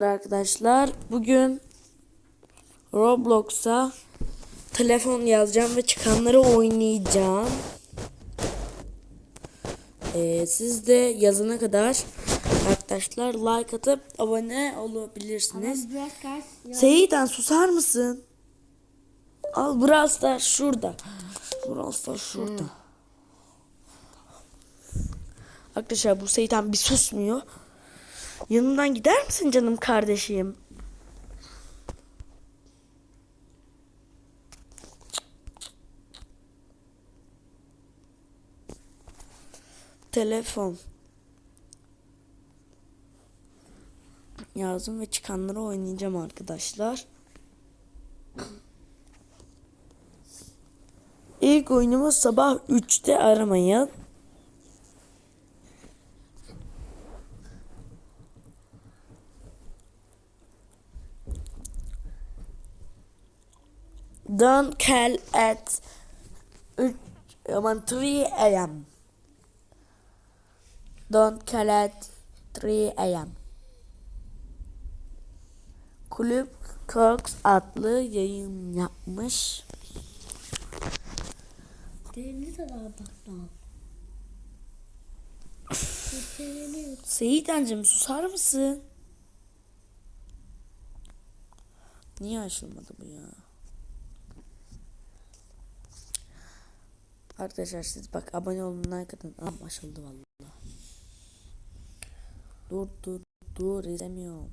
Arkadaşlar bugün Roblox'a telefon yazacağım ve çıkanları oynayacağım. Ee, siz de yazana kadar arkadaşlar like atıp abone olabilirsiniz. Seyitan susar mısın? Al Brawl Stars şurada. Brawl Stars şurada. Arkadaşlar bu Seyitan bir susmuyor. Yanımdan gider misin canım kardeşim? Telefon. Yazdım ve çıkanları oynayacağım arkadaşlar. İlk oyunumuz sabah 3'te aramayın. Don't call at 3, aman 3 a.m. Don't call at 3 a.m. Kulüp Cox adlı yayın yapmış. Deniz baktım. Seslerini Seyitancım susar mısın? Niye açılmadı bu ya? Arkadaşlar siz bak abone olun like atın. Aa, açıldı vallahi. Dur dur dur izlemiyorum.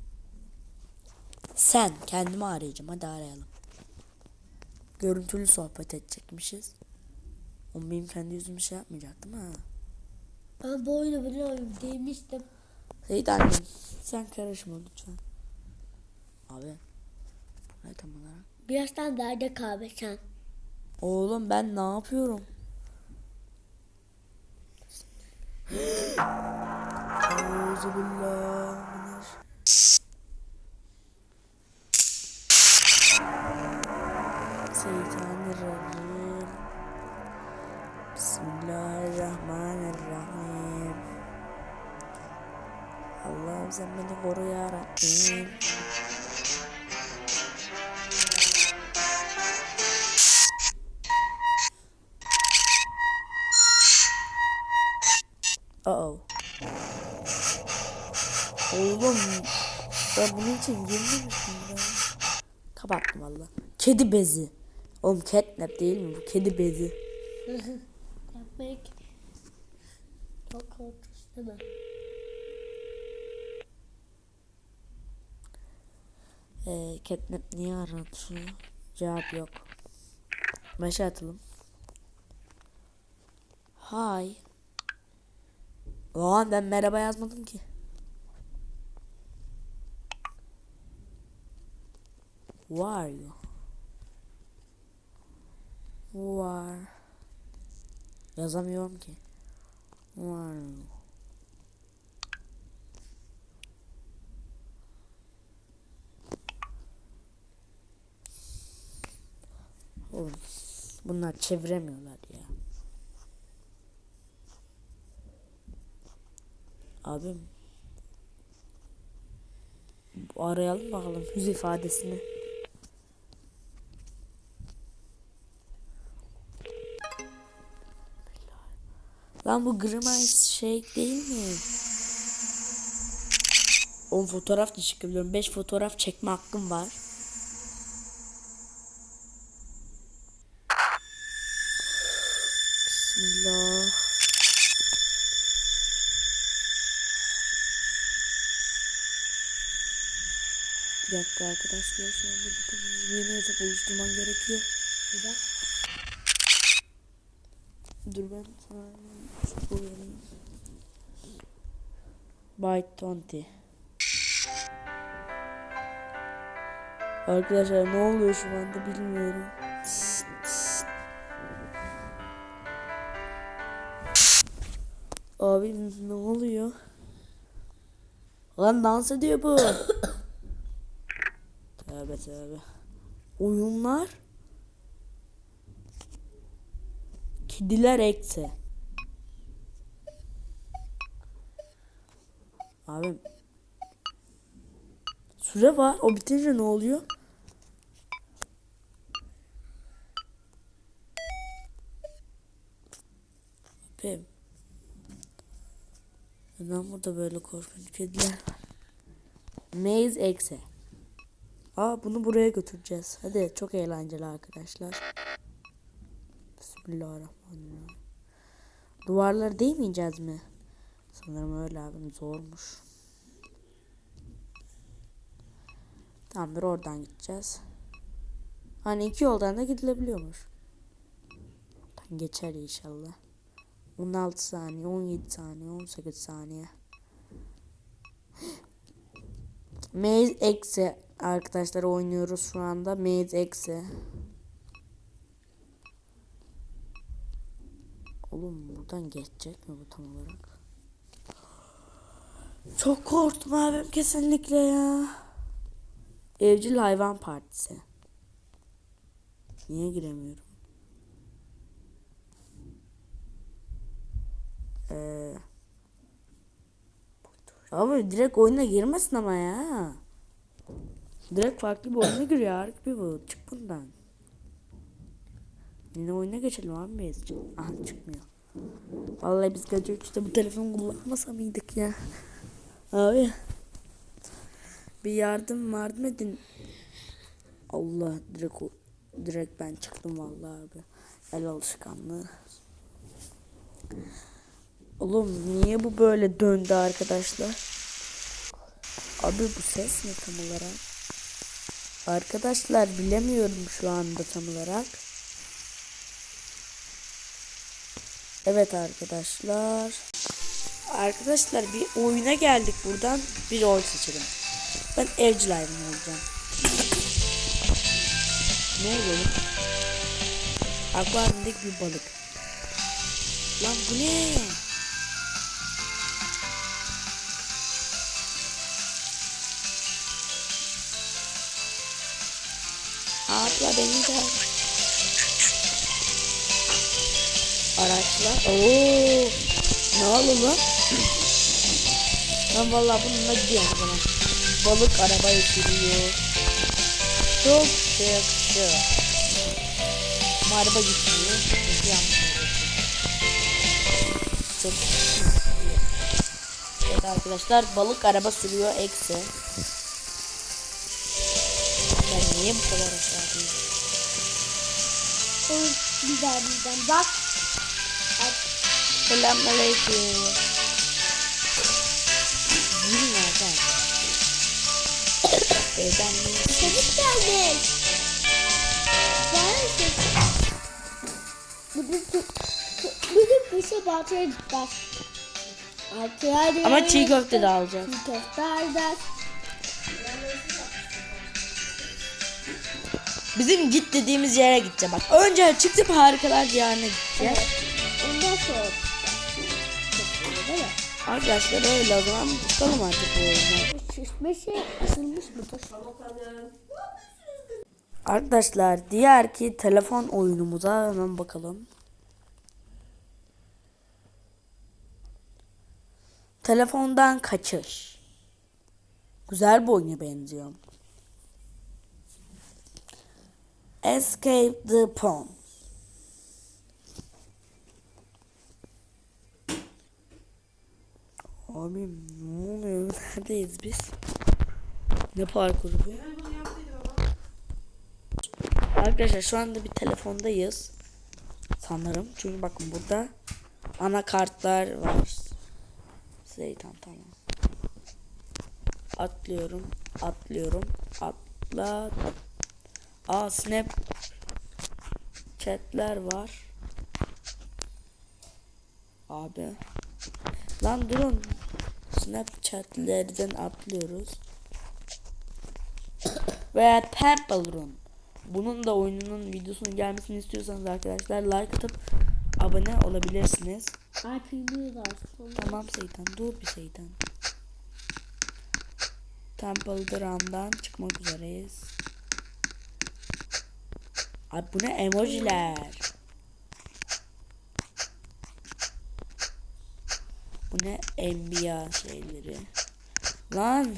Sen kendimi arayacağım hadi arayalım. Görüntülü sohbet edecekmişiz. Oğlum benim kendi yüzümü şey yapmayacaktım ha. Ben bu oyunu biliyorum demiştim. Seyit annem sen karışma lütfen. Abi. Ne tam olarak? Birazdan nerede kahve sen? Oğlum ben ne yapıyorum? أعوذ بالله من الشيطان الرجيم. بسم الله الرحمن الرحيم. اللهم زمن غرو يا رحيم. Oğlum ben bunun için girmemiştim buraya. Kapattım valla. Kedi bezi. Oğlum catnap değil mi bu? Kedi bezi. Yapmak çok korkunç değil mi? Ee, catnap niye aratıyor? Cevap yok. Başa atalım. Hi. Lan ben merhaba yazmadım ki. Who are you? Who are? Yazamıyorum ki. Who are you? Oğlum, bunlar çeviremiyorlar ya. Abim. Arayalım bakalım yüz ifadesini. Lan bu Grimace şey değil mi? On fotoğraf da çıkabiliyorum. 5 fotoğraf çekme hakkım var. Bismillah. Bir dakika arkadaşlar şu anda bir tane yeni hesap oluşturmam gerekiyor. Bir dakika. Dur ben sana bu vereyim. Byte 20. Arkadaşlar ne oluyor şu anda bilmiyorum. Abi ne oluyor? Lan dans ediyor bu. tövbe tövbe. Oyunlar. Kediler eksi. Abim Süre var. O bitince ne oluyor? Abim. Neden burada böyle korkunç kediler? Maze eksi. Aa bunu buraya götüreceğiz. Hadi çok eğlenceli arkadaşlar. Bismillahirrahmanirrahim. Duvarları değmeyeceğiz mi? Sanırım öyle abim zormuş. Tamamdır oradan gideceğiz. Hani iki yoldan da gidilebiliyormuş. Geçer inşallah. 16 saniye, 17 saniye, 18 saniye. Maze eksi arkadaşlar oynuyoruz şu anda. Maze eksi. Oğlum buradan geçecek mi bu tam olarak? Çok korktum abim kesinlikle ya. Evcil hayvan partisi. Niye giremiyorum? Ee, abi direkt oyuna girmesin ama ya. Direkt farklı bir oyuna giriyor harbi bu. Çık bundan. Yine oyuna geçelim abi. Aha çıkmıyor. Vallahi biz gece 3'te bu telefonu kullanmasa mıydık ya? Abi. Bir yardım yardım edin. Allah direkt direkt ben çıktım vallahi abi. El alışkanlığı. Oğlum niye bu böyle döndü arkadaşlar? Abi bu ses ne tam olarak? Arkadaşlar bilemiyorum şu anda tam olarak. Evet arkadaşlar. Arkadaşlar bir oyuna geldik buradan. Bir rol seçelim. Ben evcil hayvan olacağım. Ne oluyor? Akvaryumdaki bir balık. Lan bu ne? Abla beni de Araçlar. Oo. Ne oldu lan? Ben vallahi bununla gidiyorum o zaman. Balık arabayı sürüyor. Çok şık şık. Ama araba gitmiyor. Çünkü yanlış. Çok Evet arkadaşlar balık araba sürüyor eksi. Ben niye bu kadar aşağıdayım? O güzel bizden bak. Selamünaleyküm. Zil nereden? Evden mi? Çabuk gelmiş. Gelsin. Bugün bugün kışa bahçeye gittiler. Bahçeye Ama çiğ köfte de alacağız. Çiğ köfte alacağız. Bizim git dediğimiz yere gideceğim bak. Önce çıktık harikalar diyarına gideceğiz. Ondan sonra Arkadaşlar öyle o zaman çıkalım artık bu şişme şey ısınmış mıdır? Arkadaşlar diğer ki telefon oyunumuza hemen bakalım. Telefondan kaçış. Güzel bir oyuna benziyor. Escape the Pond. Abi ne oluyor? Neredeyiz biz? Ne parkuru bu? Arkadaşlar şu anda bir telefondayız. Sanırım. Çünkü bakın burada anakartlar var. Zeytan tamam. Atlıyorum. Atlıyorum. Atladım. Aa snap chatler var. Abi. Lan durun. Snapchat'lerden atlıyoruz. Veya Temple Run. Bunun da oyununun videosunun gelmesini istiyorsanız arkadaşlar like atıp abone olabilirsiniz. Var. Tamam Seytan dur bir Seytan. Temple Run'dan çıkmak üzereyiz. Abi bu ne emojiler? Bu ne enbiya şeyleri? Lan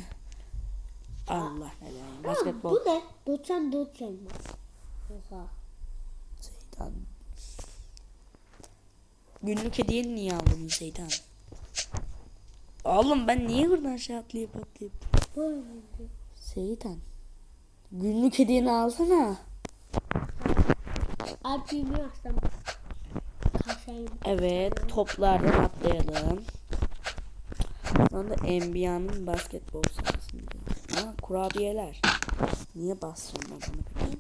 Allah. Ha, Basketbol. bu ne? 94 elmas. Oha. Seydan. Günlük hediyeni niye aldın Seydan? Oğlum ben niye buradan şey atlayıp atlayıp? Seydan. Günlük hediyeni alsana. Alp bilmiyorsam. Evet toplardan atlayalım. Sonra NBA'nın basketbol sahasında. Ha kurabiyeler. Niye basacağım ben bunu peki?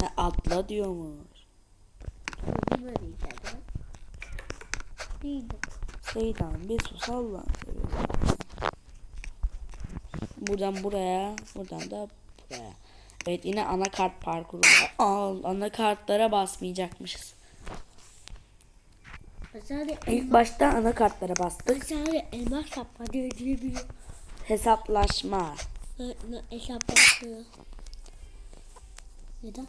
Ha atla diyormuş. Seydan bir sus Allah'ını seversen. Buradan buraya, buradan da buraya. Evet yine anakart parkuru. Al, anakartlara basmayacakmışız. İlk başta anakartlara bastık. Sadece elmas sapma diye diyebiliyor. Hesaplaşma. Hesaplaşıyor. Neden?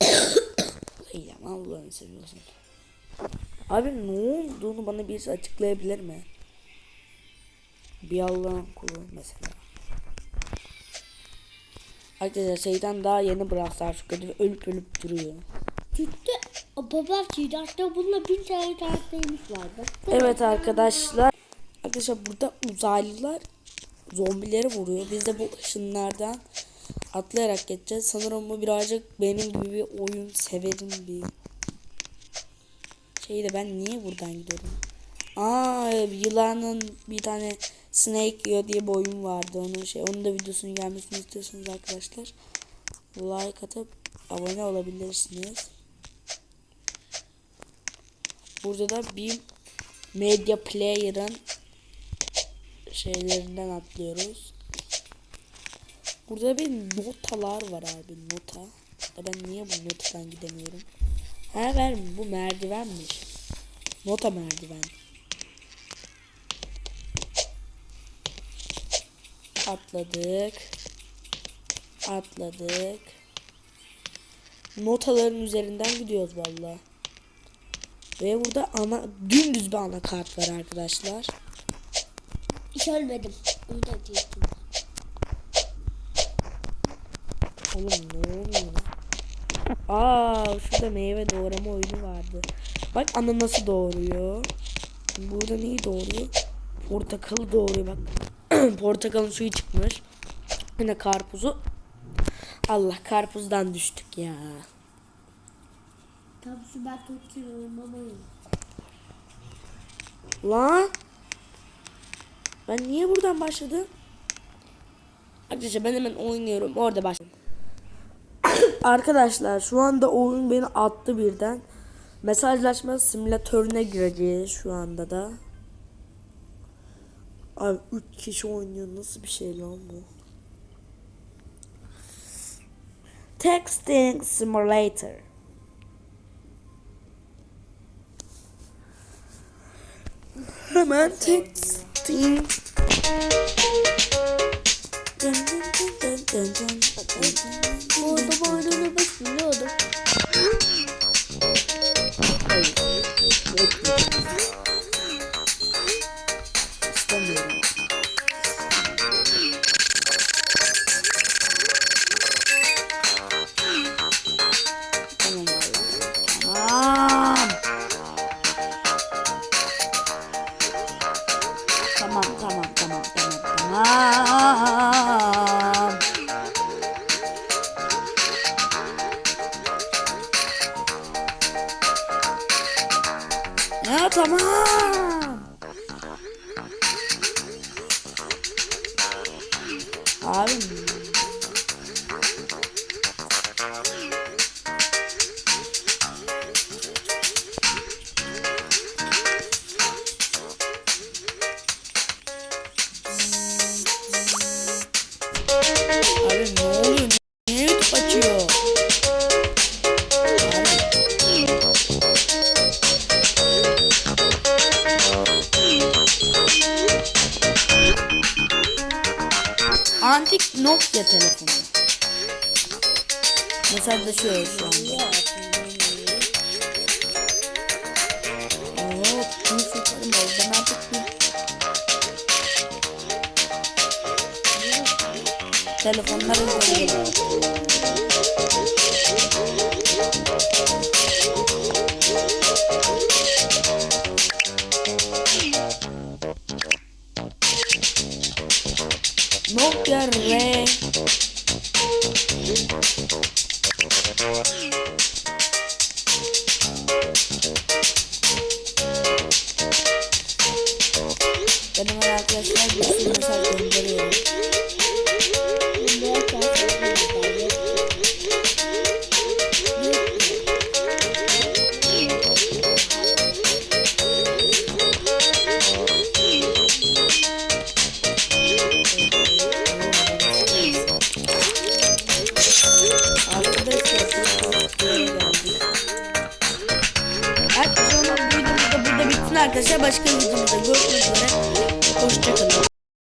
Eylem Allah'ını seviyorsun. Abi ne olduğunu bana birisi açıklayabilir mi? Bir Allah'ın kulu mesela. Arkadaşlar şeytan daha yeni bıraktılar şu kadar ölüp ölüp duruyor. Ciddi. O babam Sidart'ta bununla bin tane karakterimiz vardı. Evet arkadaşlar. Arkadaşlar burada uzaylılar zombileri vuruyor. Biz de bu ışınlardan atlayarak geçeceğiz. Sanırım bu birazcık benim gibi bir oyun severim bir şey de ben niye buradan gidiyorum? Aa yılanın bir tane snake yiyor diye bir oyun vardı. Onun şey onun da videosunun gelmesini istiyorsanız arkadaşlar like atıp abone olabilirsiniz. Burada da bir Media Player'ın şeylerinden atlıyoruz. Burada bir notalar var abi nota. Ben niye bu notadan gidemiyorum? Ha ver bu merdivenmiş. Nota merdiven. Atladık. Atladık. Notaların üzerinden gidiyoruz valla. Ve burada ana dümdüz bir anakart var arkadaşlar. Hiç ölmedim. Onu da diyecektim. Oğlum ne oluyor lan? Aa şurada meyve doğrama oyunu vardı. Bak ananası doğuruyor. Burada neyi doğuruyor? Portakalı doğuruyor bak. Portakalın suyu çıkmış. Yine karpuzu. Allah karpuzdan düştük ya. Tam ben Türkçe olmamalıyım. Lan. Ben niye buradan başladım? Arkadaşlar ben hemen oynuyorum. Orada başladım. Arkadaşlar şu anda oyun beni attı birden. Mesajlaşma simülatörüne gireceğiz şu anda da. Abi 3 kişi oynuyor. Nasıl bir şey lan bu? Texting Simulator. Hemen texting. Dın dın dın Antik Nokia telefonu. Mesajlaşıyor telefonların bölümü. Nokia